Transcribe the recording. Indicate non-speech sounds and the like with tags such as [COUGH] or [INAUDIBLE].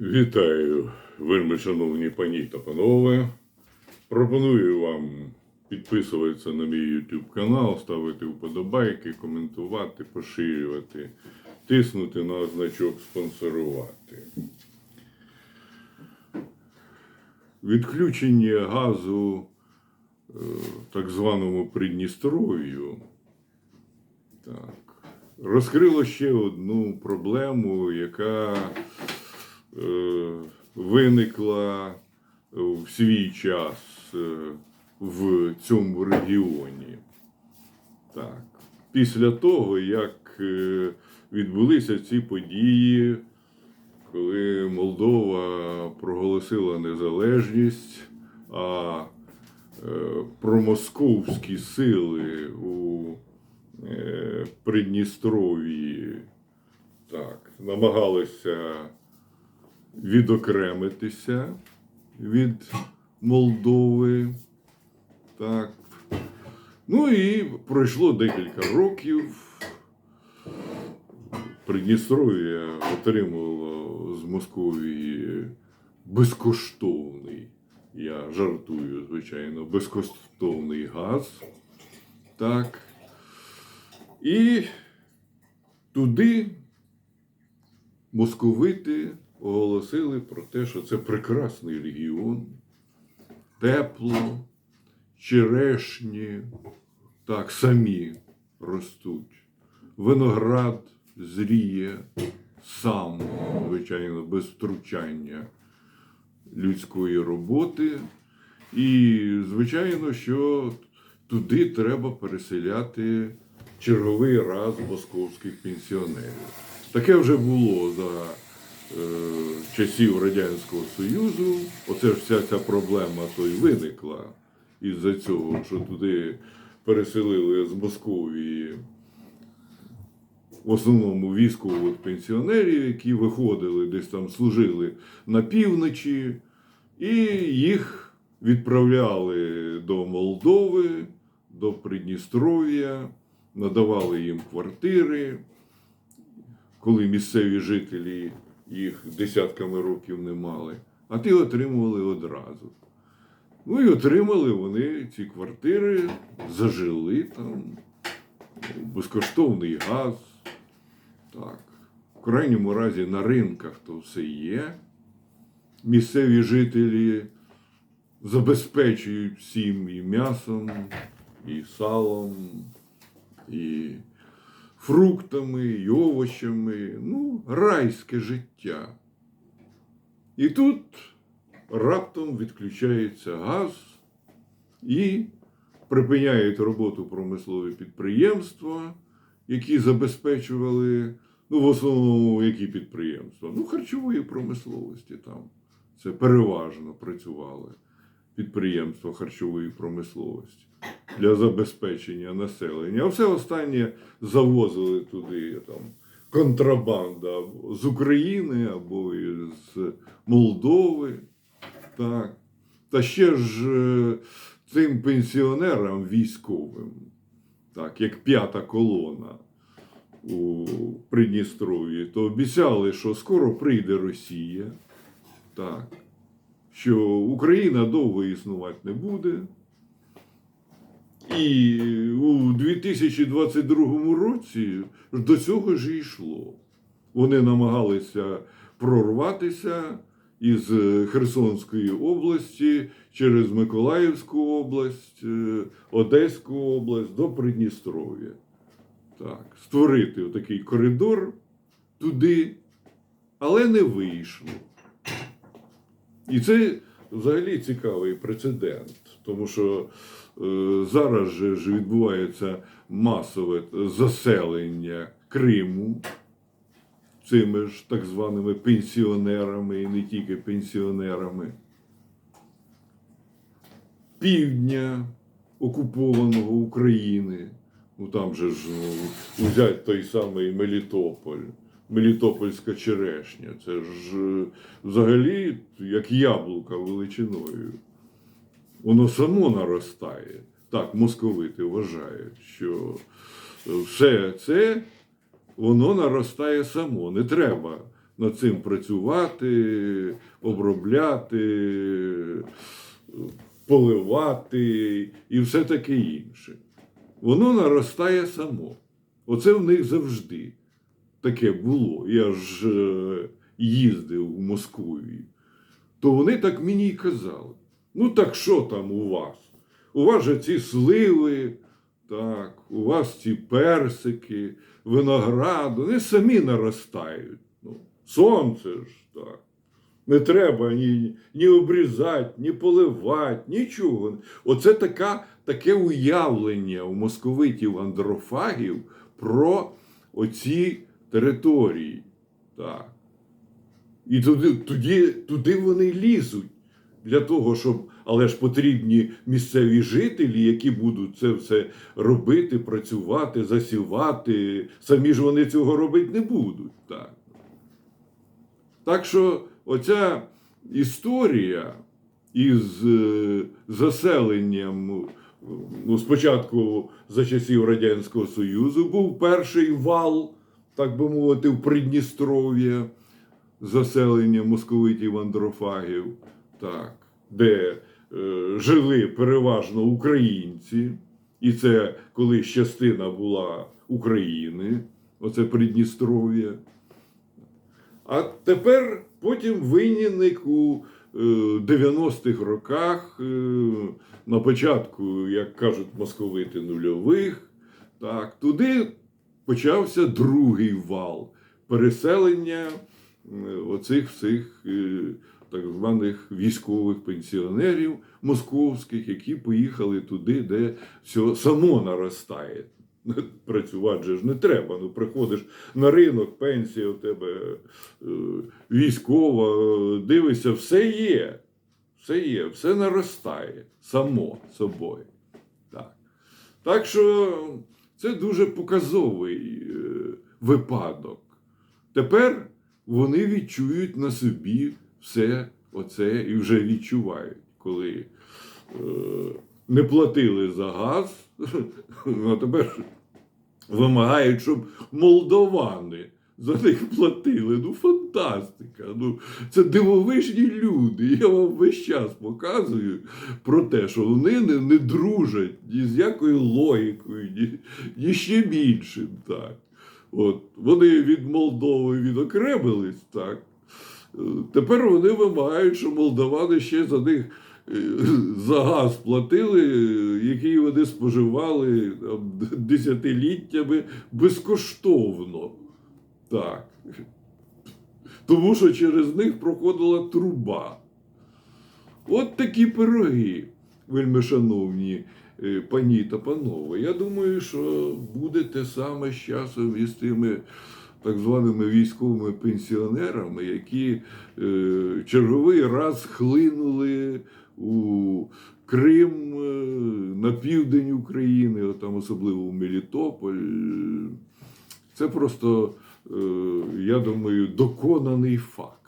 Вітаю, вельми шановні пані та панове. Пропоную вам підписуватися на мій YouTube канал, ставити вподобайки, коментувати, поширювати, тиснути на значок спонсорувати. Відключення газу е, так званому Придністров'ю так, розкрило ще одну проблему, яка виникла в свій час е, в цьому регіоні. Так. Після того, як е, відбулися ці події, коли Молдова проголосила незалежність, а е, промосковські сили у е, Придністров'ї так, намагалися відокремитися від Молдови. Так. Ну і пройшло декілька років. Придністров'я отримало з Московії безкоштовний, я жартую, звичайно, безкоштовний газ. Так. І туди московити оголосили про те, що це прекрасний регіон, тепло, черешні, так самі ростуть. Виноград зріє сам, звичайно, без втручання людської роботи. І, звичайно, що туди треба переселяти черговий раз московських пенсіонерів. Таке вже було за часів Радянського Союзу. Оце ж вся ця проблема то й виникла із-за цього, що туди переселили з Московії в основному військових пенсіонерів, які виходили десь там служили на півночі, і їх відправляли до Молдови, до Придністров'я, надавали їм квартири, коли місцеві жителі їх десятками років не мали, а ті отримували одразу. Ну і отримали вони ці квартири, зажили там, безкоштовний газ. Так. В крайньому разі на ринках то все є. Місцеві жителі забезпечують всім і м'ясом, і салом, і фруктами, і овочами. Ну, райське життя. І тут раптом відключається газ і припиняють роботу промислові підприємства, які забезпечували, ну, в основному, які підприємства? Ну, харчової промисловості там. Це переважно працювали підприємства харчової промисловості для забезпечення населення. А все останнє завозили туди там контрабанда з України або з Молдови. Так. Та ще ж е, цим пенсіонерам військовим, так, як п'ята колона у Придністров'ї, то обіцяли, що скоро прийде Росія, так, що Україна довго існувати не буде. І у 2022 році до цього ж йшло. Вони намагалися прорватися із Херсонської області через Миколаївську область, е, Одеську область до Придністров'я. Так, створити такий коридор туди, але не вийшло. І це взагалі цікавий прецедент, тому що зараз же ж відбувається масове заселення Криму цими ж так званими пенсіонерами і не тільки пенсіонерами. Півдня окупованого України. Ну там же ж ну, взять той самий Мелітополь. Мелітопольська черешня. Це ж е, взагалі як яблука величиною. Воно само наростає. Так, московити вважають, що е, все це воно наростає само. Не треба над цим працювати, обробляти, поливати і все таке інше. Воно наростає само. Оце в них завжди таке було. Я ж е, їздив у Московію. То вони так мені й казали. Ну так що там у вас? У вас же ці сливи, так, у вас ці персики, виноград, вони самі наростають. Ну, сонце ж так. Не треба ні, ні обрізати, ні поливати, нічого. Оце така, таке уявлення у московитів андрофагів про оці території. Так. І туди, туди, туди вони лізуть для того, щоб, але ж потрібні місцеві жителі, які будуть це все робити, працювати, засівати. Самі ж вони цього робити не будуть. Так, так що оця історія із е, заселенням, ну, спочатку за часів Радянського Союзу був перший вал, так би мовити, в Придністров'я заселення московитів андрофагів, так, де е, жили переважно українці, і це колись частина була України, оце Придністров'я. А тепер потім винник у е, 90-х роках, е, на початку, як кажуть московити, нульових, так, туди почався другий вал переселення е, оцих всіх е, так званих військових пенсіонерів московських, які поїхали туди, де все само наростає. [LAUGHS] Працювати же ж не треба. Ну, приходиш на ринок, пенсія у тебе е, військова, е, дивишся, все є. Все є, все наростає само собою. Так, так що це дуже показовий е, випадок. Тепер вони відчують на собі все оце і вже відчувають, коли е, не платили за газ, [LAUGHS] а тепер вимагають, щоб молдовани за них платили. Ну, фантастика. Ну, це дивовижні люди. Я вам весь час показую про те, що вони не, не дружать ні з якою логікою, ні, ні чим іншим. Так. От, вони від Молдови відокремились, так. Тепер вони вимагають, що молдавани ще за них е, за газ платили, е, який вони споживали там, десятиліттями безкоштовно. Так. Тому що через них проходила труба. От такі пироги, вельми шановні е, пані та панове. Я думаю, що буде те саме з часом із тими так званими військовими пенсіонерами, які е, черговий раз хлинули у Крим е, на південь України, там особливо в Мелітополь. Це просто, е, я думаю, доконаний факт.